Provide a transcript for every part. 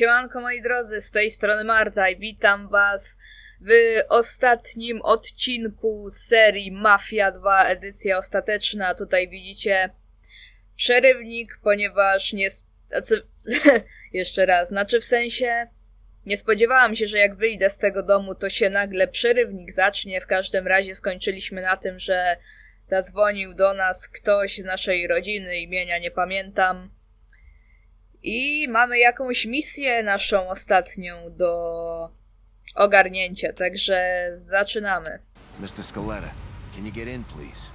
Siemanko moi drodzy, z tej strony Marta i witam was w ostatnim odcinku serii Mafia 2 edycja ostateczna. Tutaj widzicie przerywnik, ponieważ nie... Znaczy, jeszcze raz, znaczy w sensie nie spodziewałam się, że jak wyjdę z tego domu, to się nagle przerywnik zacznie. W każdym razie skończyliśmy na tym, że zadzwonił do nas ktoś z naszej rodziny, imienia nie pamiętam. I mamy jakąś misję naszą ostatnią do ogarnięcia, także zaczynamy. Mr. Scaletta, can you get in, please?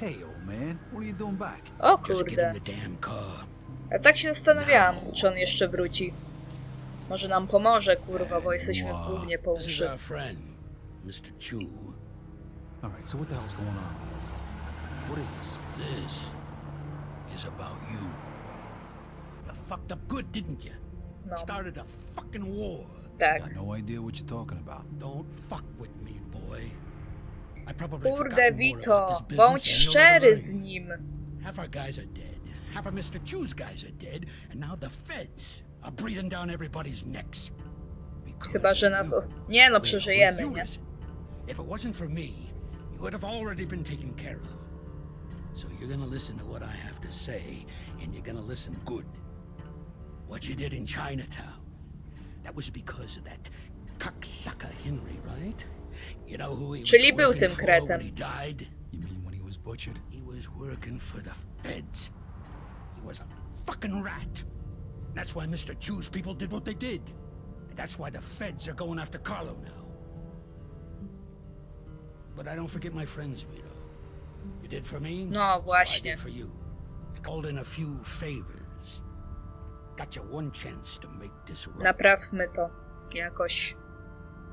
Hey, old man, what are you doing back? O Just get kurde, in the damn car. ja tak się zastanawiałam, czy on jeszcze wróci. Może nam pomoże, kurwa, bo jesteśmy w gównie po uszy. Mr. Chu. All right, so what the hell's going on? What is this? This is about you. You fucked up good, didn't you? No, Started a fucking war. Got no idea what you're talking about. Don't fuck with me, boy. I probably Kurde, Vito, about this business bądź szczery z nim. Half our guys are dead. Half of Mr. Chu's guys are dead, and now the feds are breathing down everybody's necks. Because Chyba, że nas... Os- nie no, przeżyjemy, nie? If it wasn't for me, you would have already been taken care of. So you're gonna listen to what I have to say, and you're gonna listen good. What you did in Chinatown, that was because of that cocksucker Henry, right? You know who he was Czyli był working tym for kretem. when he died? You mean when he was butchered? He was working for the feds. He was a fucking rat. That's why Mr. Chu's people did what they did. And that's why the feds are going after Carlo now. But I don't forget my friends, Vito. You did for me? No, so I właśnie. did for you. I called in a few favors. Got you one chance to make this right. Naprawmy to jakoś.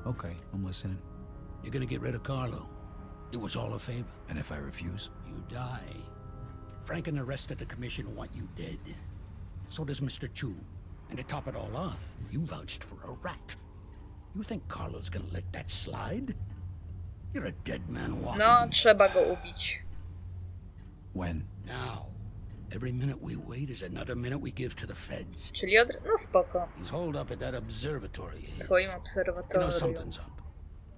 Okay, I'm listening. You're gonna get rid of Carlo. It was all a favor. And if I refuse? You die. Frank and the rest of the commission want you dead. So does Mr. Chu. And to top it all off, you vouched for a rat. You think Carlo's gonna let that slide? You're a dead man walking. No, trzeba go ubić. When? Now, every minute we wait is another minute we give to the feds. Czyli od... No spoko. He's holed up at that observatory. of W his. swoim You know something's up.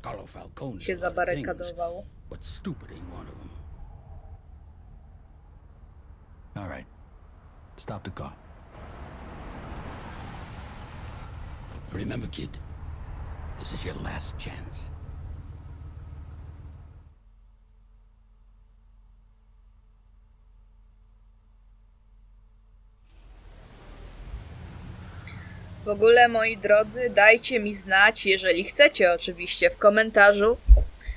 Carlo Falcone się a lot things, zabarykadował. but stupid ain't one of them. All right. Stop the car. Remember, kid, this is your last chance. W ogóle, moi drodzy, dajcie mi znać, jeżeli chcecie oczywiście, w komentarzu,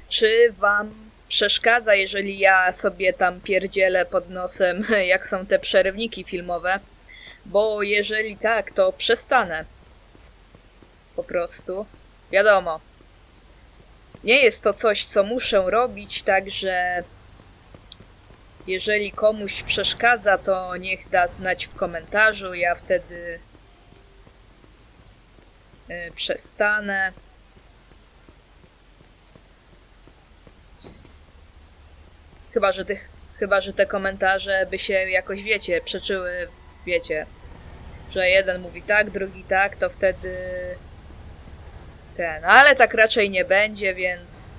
czy wam przeszkadza, jeżeli ja sobie tam pierdzielę pod nosem, jak są te przerywniki filmowe, bo jeżeli tak, to przestanę. Po prostu. Wiadomo. Nie jest to coś, co muszę robić, także jeżeli komuś przeszkadza, to niech da znać w komentarzu, ja wtedy przestanę. Chyba, że tych, chyba, że te komentarze by się jakoś, wiecie, przeczyły, wiecie, że jeden mówi tak, drugi tak, to wtedy ten, ale tak raczej nie będzie, więc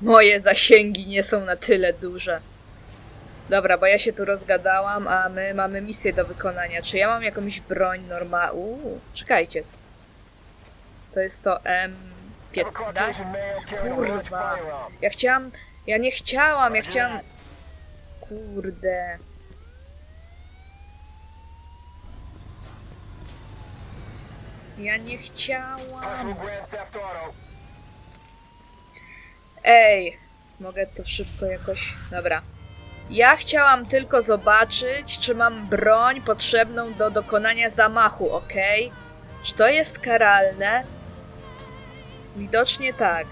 moje zasięgi nie są na tyle duże. Dobra, bo ja się tu rozgadałam, a my mamy misję do wykonania. Czy ja mam jakąś broń normalną? Uuu, czekajcie. To jest to M15. Kurwa. Ja chciałam... Ja nie chciałam, ja chciałam... Kurde. Ja nie chciałam. Ej, mogę to szybko jakoś. Dobra. Ja chciałam tylko zobaczyć, czy mam broń potrzebną do dokonania zamachu, ok? Czy to jest karalne? Widocznie tak.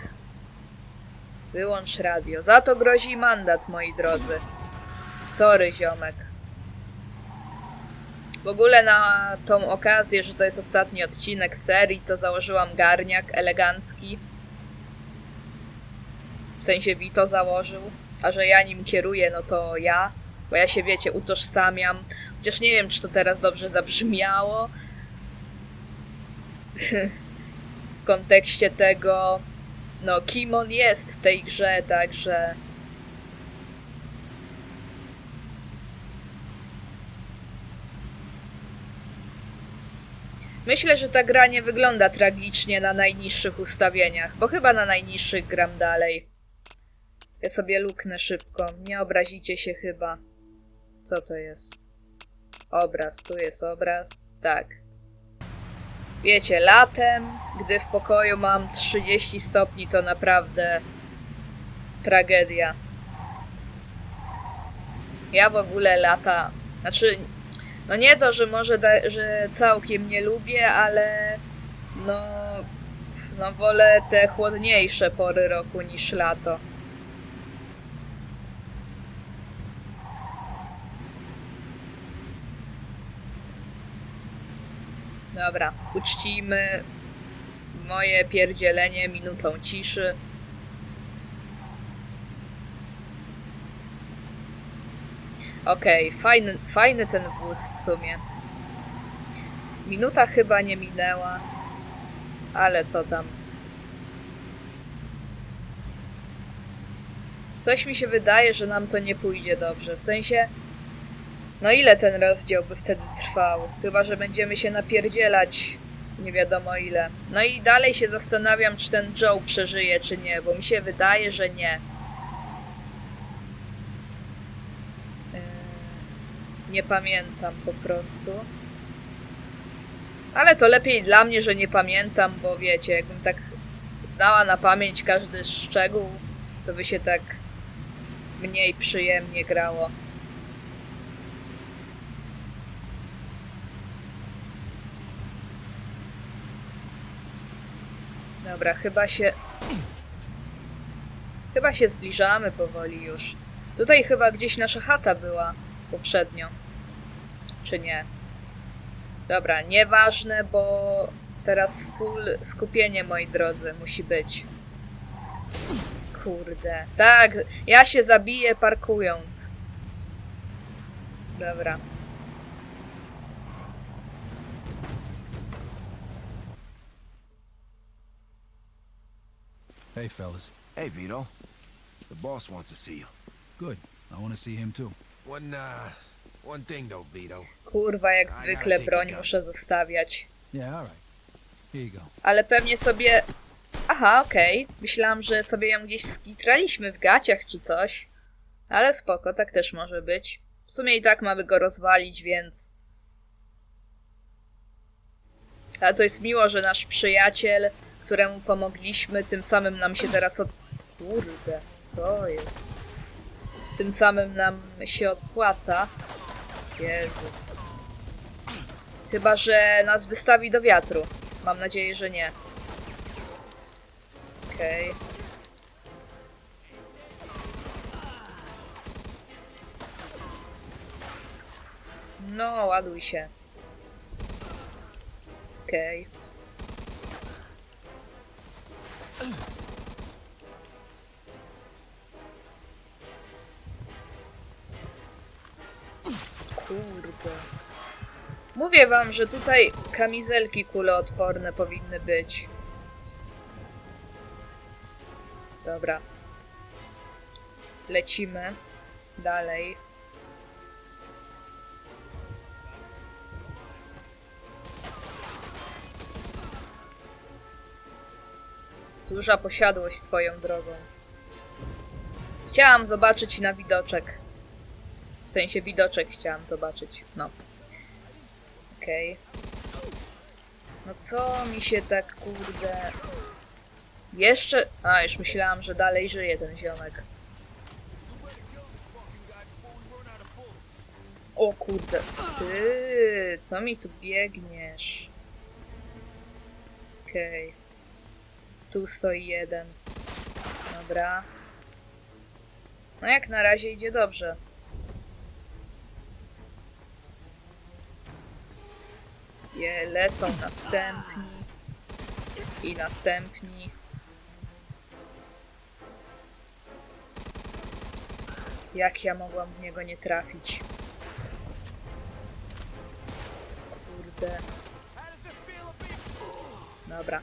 Wyłącz radio. Za to grozi mandat, moi drodzy. Sorry, ziomek. W ogóle na tą okazję, że to jest ostatni odcinek serii, to założyłam garniak elegancki. W sensie Vito założył, a że ja nim kieruję, no to ja. Bo ja się, wiecie, utożsamiam Chociaż nie wiem, czy to teraz dobrze zabrzmiało. w kontekście tego, no, kim on jest w tej grze, także. Myślę, że ta gra nie wygląda tragicznie na najniższych ustawieniach, bo chyba na najniższych gram dalej. Ja sobie luknę szybko, nie obrazicie się chyba. Co to jest? Obraz, tu jest obraz. Tak. Wiecie, latem, gdy w pokoju mam 30 stopni, to naprawdę tragedia. Ja w ogóle lata, znaczy, no nie to, że może, da, że całkiem nie lubię, ale no, no wolę te chłodniejsze pory roku niż lato. Dobra, uczcijmy moje pierdzielenie minutą ciszy. Okej, fajny, fajny ten wóz w sumie. Minuta chyba nie minęła, ale co tam. Coś mi się wydaje, że nam to nie pójdzie dobrze. W sensie, no ile ten rozdział by wtedy trwał? Chyba, że będziemy się napierdzielać nie wiadomo ile. No i dalej się zastanawiam, czy ten Joe przeżyje, czy nie, bo mi się wydaje, że nie. Yy, Nie pamiętam po prostu. Ale to lepiej dla mnie, że nie pamiętam, bo wiecie, jakbym tak znała na pamięć każdy szczegół, to by się tak mniej przyjemnie grało. Dobra, chyba się. Chyba się zbliżamy powoli już. Tutaj chyba gdzieś nasza chata była poprzednio. Czy nie? Dobra, nieważne, bo teraz full skupienie, moi drodzy, musi być. Kurde. Tak, ja się zabiję parkując. Dobra. Hey, fellas. Hey, Vito. The boss wants to see you. Good. I want to see him too. One, uh, one thing though, Vito. Kurwa, jak zwykle broń muszę zostawiać. Yeah, all right. Here you go. Ale pewnie sobie. Aha, okej. Myślałam, że sobie ją gdzieś skitraliśmy w gaciach czy coś. Ale spoko, tak też może być. W sumie i tak mamy go rozwalić, więc. Ale to jest miło, że nasz przyjaciel, któremu pomogliśmy, tym samym nam się teraz od. Kurde, co jest? Tym samym nam się odpłaca. Jezu. Chyba, że nas wystawi do wiatru. Mam nadzieję, że nie. Okej. No, ładuj się. Okej. Kurde. Mówię wam, że tutaj kamizelki kuloodporne powinny być. Dobra. Lecimy dalej. Duża posiadłość swoją drogą. Chciałam zobaczyć na widoczek. W sensie widoczek chciałam zobaczyć. No. Okej. No co mi się tak kurde. Jeszcze. A, już myślałam, że dalej żyje ten ziomek. O kurde. Ty, co mi tu biegniesz? Okej. Tu stoi jeden. Dobra. No jak na razie idzie dobrze. Je lecą następni. I następni. Jak ja mogłam w niego nie trafić? Kurde. Dobra.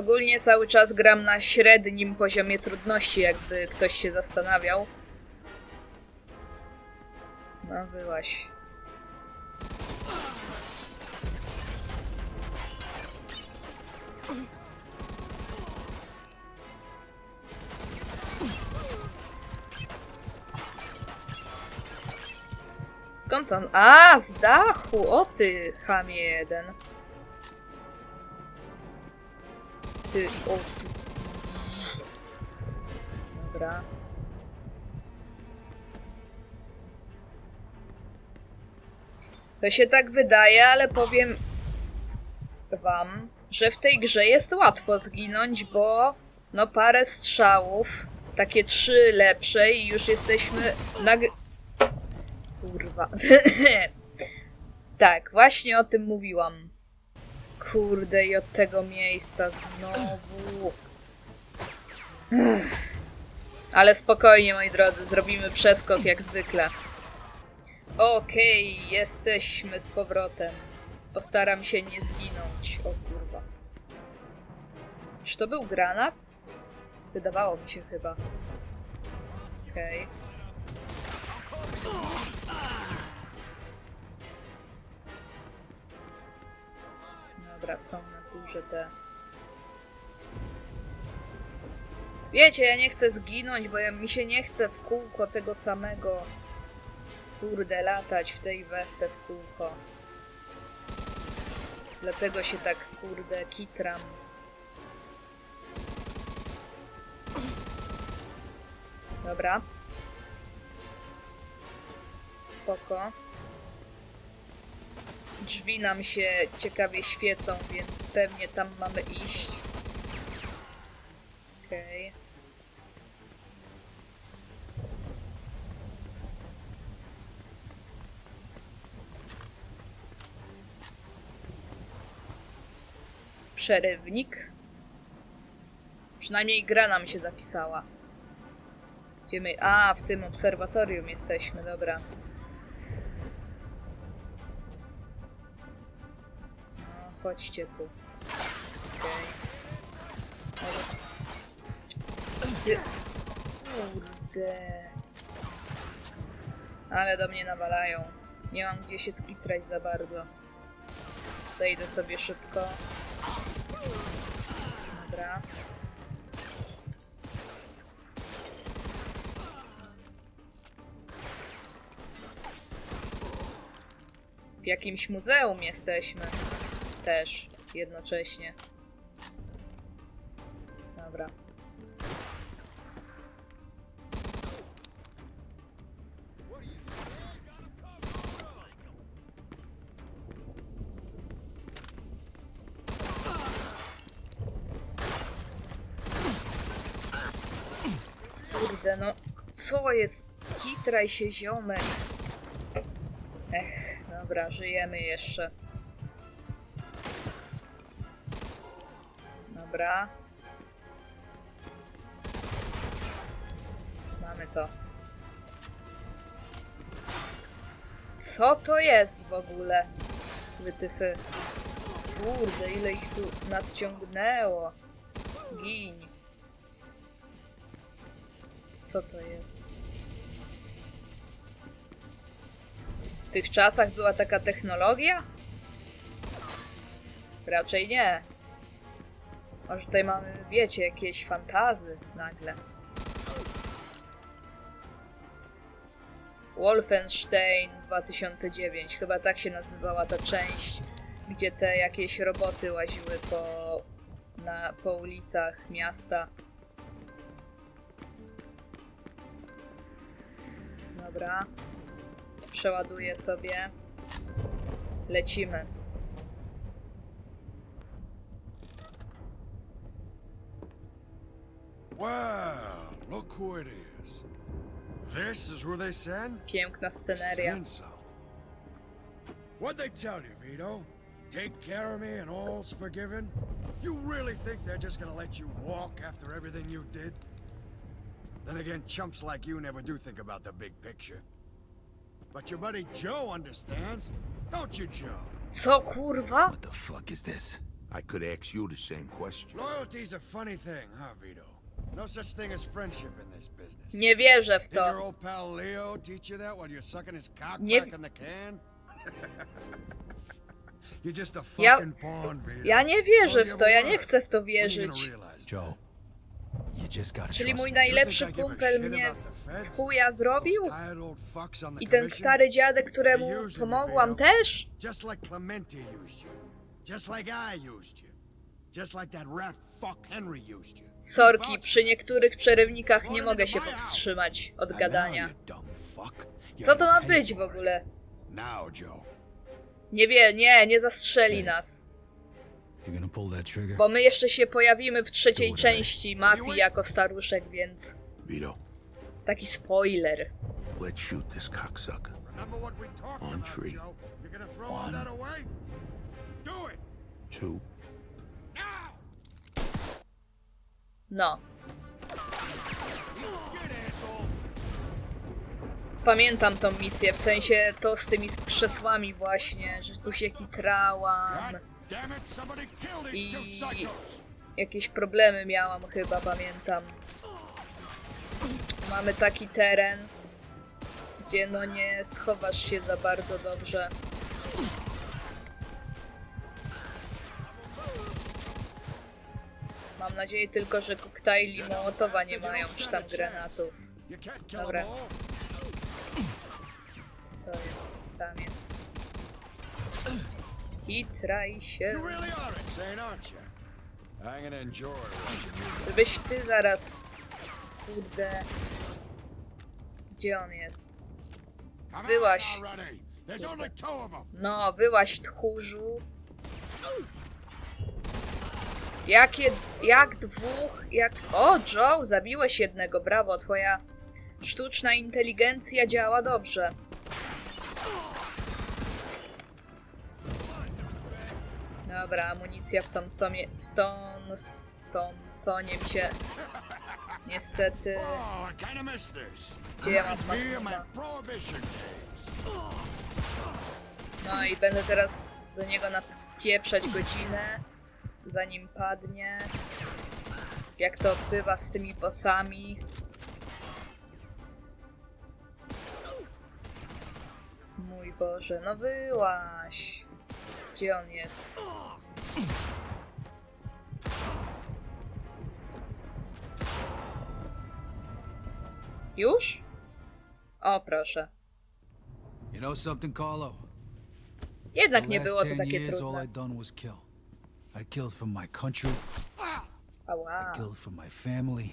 Ogólnie cały czas gram na średnim poziomie trudności, jakby ktoś się zastanawiał. No, byłaś. Skąd on? A, z dachu! O ty, chamie jeden. Ty, o ty. Dobra. To się tak wydaje, ale powiem wam, że w tej grze jest łatwo zginąć, bo no parę strzałów, takie trzy lepsze i już jesteśmy na... Kurwa. tak, właśnie o tym mówiłam. Kurde, i od tego miejsca znowu. Ech. Ale spokojnie, moi drodzy, zrobimy przeskok jak zwykle. Okej, jesteśmy z powrotem. Postaram się nie zginąć. O kurwa. Czy to był granat? Wydawało mi się chyba. Okej. Dobra, są na górze te. Wiecie, ja nie chcę zginąć, bo ja, mi się nie chce w kółko tego samego. Kurde, latać w tej we w w kółko. Dlatego się tak, kurde, kitram. Dobra. Spoko. Drzwi nam się ciekawie świecą, więc pewnie tam mamy iść. Okej. Przerywnik. Przynajmniej gra nam się zapisała. Gdzie my... A, w tym obserwatorium jesteśmy, dobra. Chodźcie tu. Okej. Ty... Kurde. Ale do mnie nawalają. Nie mam gdzie się skitrać za bardzo. Zejdę sobie szybko. Dobra. W jakimś muzeum jesteśmy. Też. Jednocześnie. Dobra. Kurde, no co jest? Kitraj się, ziomek. Ech, dobra, żyjemy jeszcze. Dobra. Mamy to. Co to jest w ogóle? Wytyfy. Kurde, ile ich tu nadciągnęło. Giń. Co to jest? W tych czasach była taka technologia? Raczej nie. Może tutaj mamy, wiecie, jakieś fantazy nagle. Wolfenstein 2009, chyba tak się nazywała ta część, gdzie te jakieś roboty łaziły po, na, po ulicach miasta. Dobra. Przeładuję sobie. Lecimy. Wow, look who it is. This is where they send? Piękna This sceneria. insult. What'd they tell you, Vito? Take care of me and all's forgiven? You really think they're just gonna let you walk after everything you did? Then again, chumps like you never do think about the big picture. But your buddy Joe understands, don't you, Joe? Co kurwa? What the fuck is this? I could ask you the same question. Loyalty's a funny thing, huh, Vito? No such thing as friendship in this business. Nie wierzę w Did your to. old pal Leo teach you that while you're sucking his cock Nie- back in the can? you're just a Ja- fucking pawn, Vito. Ja nie wierzę you w to, ja nie chcę w to When you gonna wierzyć. realize? Joe, you just gotta Czyli trust mój me. najlepszy kumpel mnie w chuja zrobił? Those tired old fucks on the I ten commission? stary dziadek, któremu pomogłam też? Just like Clemente used you. Just like I used you. Sorki, przy niektórych przerywnikach nie mogę się powstrzymać od gadania. Co to ma być w ogóle? Nie wie, nie, nie zastrzeli nas. Bo my jeszcze się pojawimy w trzeciej części mafii jako staruszek, więc taki spoiler. let's shoot this cocksucker. Remember what we talked On about, tree. Joe? No. Pamiętam tą misję, w sensie to z tymi krzesłami właśnie, że tu się kitrałam. I-! Jakieś problemy miałam chyba, pamiętam. Mamy taki teren, gdzie no nie schowasz się za bardzo dobrze. Mam nadzieję tylko, że koktajli Mołotowa nie mają, czy tam granatów. Dobra. Co jest? Tam jest. Kitraj się. Żebyś ty zaraz... Kurde... Gdzie on jest? Come Byłaś. on already. There's only two of them. No, byłaś tchórzu. Jakie... Jak dwóch... Jak... O, Joe, zabiłeś jednego, brawo, twoja sztuczna inteligencja działa dobrze. Dobra, amunicja w Thompsonie... W Tons... Thompsonie mi się... Niestety... Prohibition days. No i będę teraz do niego napieprzać godzinę, zanim padnie. Jak to bywa z tymi bossami. Mój Boże, no byłaś. Gdzie on jest? Już? O, proszę. Jednak nie było to 10 takie trudne. I killed for my country, oh, Ała, killed for my family,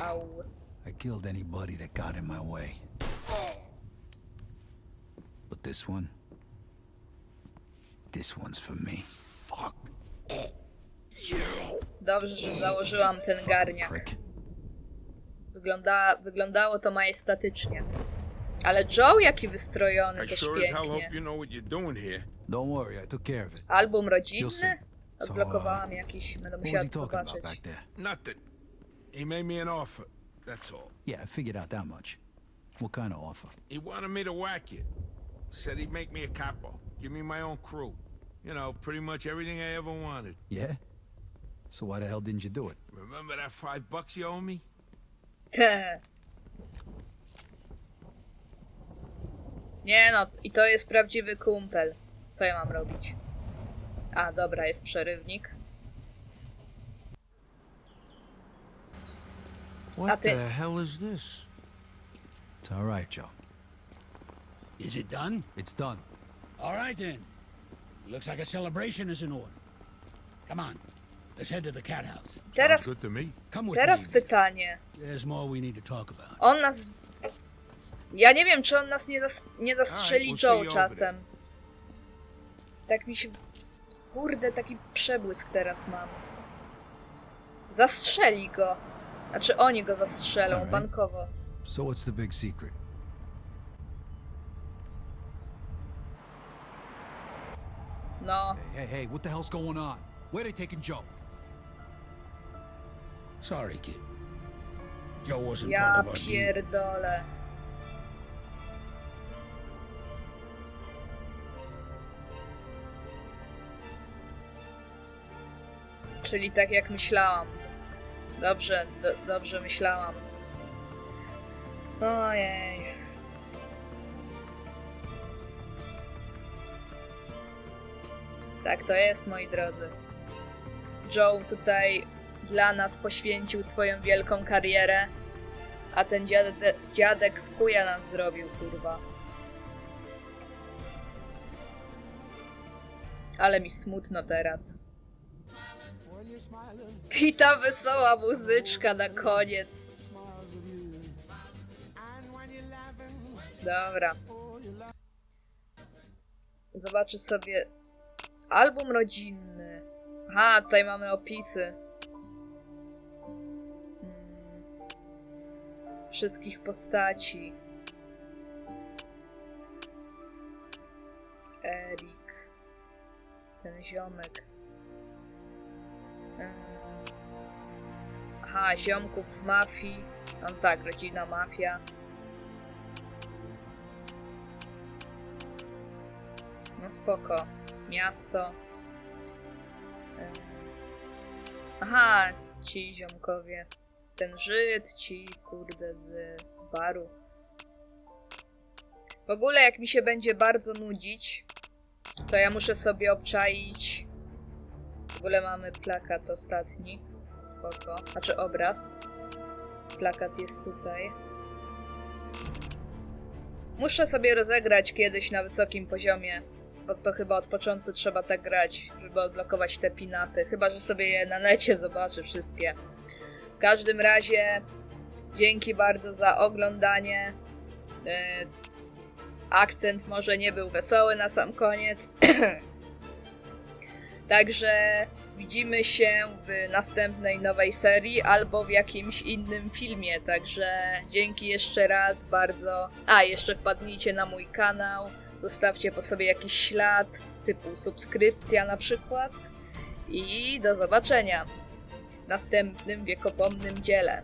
au. I killed anybody that got in my way. But this one, this one's for me. Fuck. Dobrze, że założyłam ten garniak. Wygląda, wyglądało to majestatycznie. Ale Joe jaki wystrojony, I też sure as hell hope pięknie. you know what you're doing here. Don't worry, I took care of it. Album You'll rodzinny? Odblokowałam jakiś, będę What was musiała he to talking about zobaczyć. back there? Nothing. He made me an offer. That's all. Yeah, I figured out that much. What kind of offer? He wanted me to whack it. Said he'd make me a capo. Give me my own crew. You know, pretty much everything I ever wanted. Yeah? So why the hell didn't you do it? Remember that five bucks you owe me? Te. Nie no, i to jest prawdziwy kumpel. Co ja mam robić? A, dobra, jest przerywnik. What the the hell is this? It's all right, Joe. Is it done? It's done. All right then. Looks like a celebration is in order. Come on, let's head to the cat house. Teraz, Good to me. Come with teraz me. pytanie. There's more we need to talk about. On nas. Ja nie wiem, czy on nas nie, zas... nie zastrzeli Joe czasem. Tak mi się. Kurde, taki przebłysk teraz mam. Zastrzeli go. Znaczy oni go zastrzelą, Alright. bankowo. So what's the big secret? No, Hey, hey, hey, what the hell's going on? Where they taking Joe? Sorry, kid. Joe wasn't Ja part of our deal. pierdolę. Czyli tak jak myślałam. Dobrze, do, dobrze myślałam. Ojej. Tak to jest, moi drodzy. Joe tutaj dla nas poświęcił swoją wielką karierę, a ten dziadek, dziadek chuja nas zrobił, kurwa. Ale mi smutno teraz. I ta wesoła muzyczka na koniec. Dobra. Zobaczę sobie album rodzinny. Aha, tutaj mamy opisy. Mm. Wszystkich postaci. Erik. Ten ziomek. Ym. Aha, ziomków z mafii. No tak, rodzina mafia. No spoko. Miasto. Ym. Aha, ci ziomkowie. Ten Żyd, ci kurde z baru. W ogóle jak mi się będzie bardzo nudzić, to ja muszę sobie obczaić. W ogóle mamy plakat ostatni. Spoko. Znaczy obraz. Plakat jest tutaj. Muszę sobie rozegrać kiedyś na wysokim poziomie, bo to chyba od początku trzeba tak grać, żeby odblokować te pinaty. Chyba, że sobie je na necie zobaczę wszystkie. W każdym razie dzięki bardzo za oglądanie. E, akcent może nie był wesoły na sam koniec. Także widzimy się w następnej nowej serii albo w jakimś innym filmie. Także dzięki jeszcze raz bardzo. A, jeszcze wpadnijcie na mój kanał, zostawcie po sobie jakiś ślad, typu subskrypcja na przykład. I do zobaczenia w następnym wiekopomnym dziele.